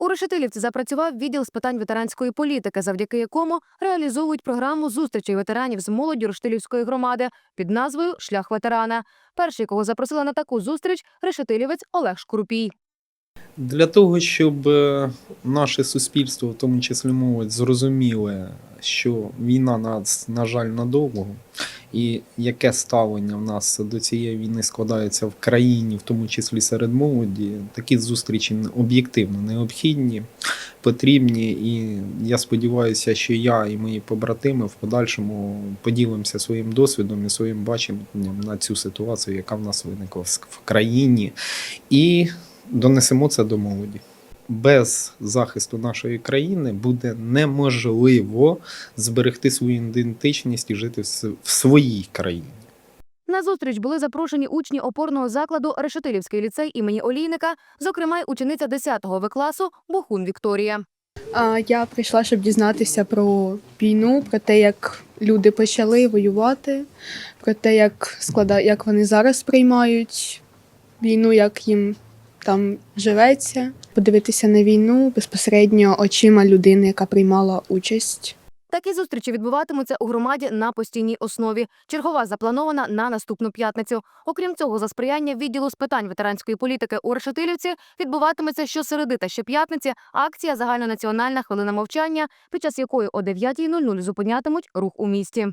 У Решетилівці запрацював відділ з питань ветеранської політики, завдяки якому реалізовують програму зустрічей ветеранів з молоддю Рештилівської громади під назвою Шлях ветерана. Перший, кого запросила на таку зустріч, решетилівець Олег Шкурупій. Для того, щоб е, наше суспільство, в тому числі молодь, зрозуміли, що війна нас, на жаль, надовго, і яке ставлення в нас до цієї війни складається в країні, в тому числі серед молоді, такі зустрічі об'єктивно необхідні, потрібні. І я сподіваюся, що я і мої побратими в подальшому поділимося своїм досвідом і своїм баченням на цю ситуацію, яка в нас виникла в країні. І донесемо це до молоді. Без захисту нашої країни буде неможливо зберегти свою ідентичність і жити в своїй країні. На зустріч були запрошені учні опорного закладу Решетилівський ліцей імені Олійника, зокрема й учениця 10-го В класу Бохун Вікторія. А я прийшла, щоб дізнатися про війну, про те, як люди почали воювати, про те, як склада... як вони зараз приймають війну, як їм там живеться, подивитися на війну безпосередньо очима людини, яка приймала участь. Такі зустрічі відбуватимуться у громаді на постійній основі. Чергова запланована на наступну п'ятницю. Окрім цього, за сприяння відділу з питань ветеранської політики у Решетилівці відбуватиметься щосереди та щоп'ятниці акція Загальнонаціональна хвилина мовчання, під час якої о 9.00 зупинятимуть рух у місті.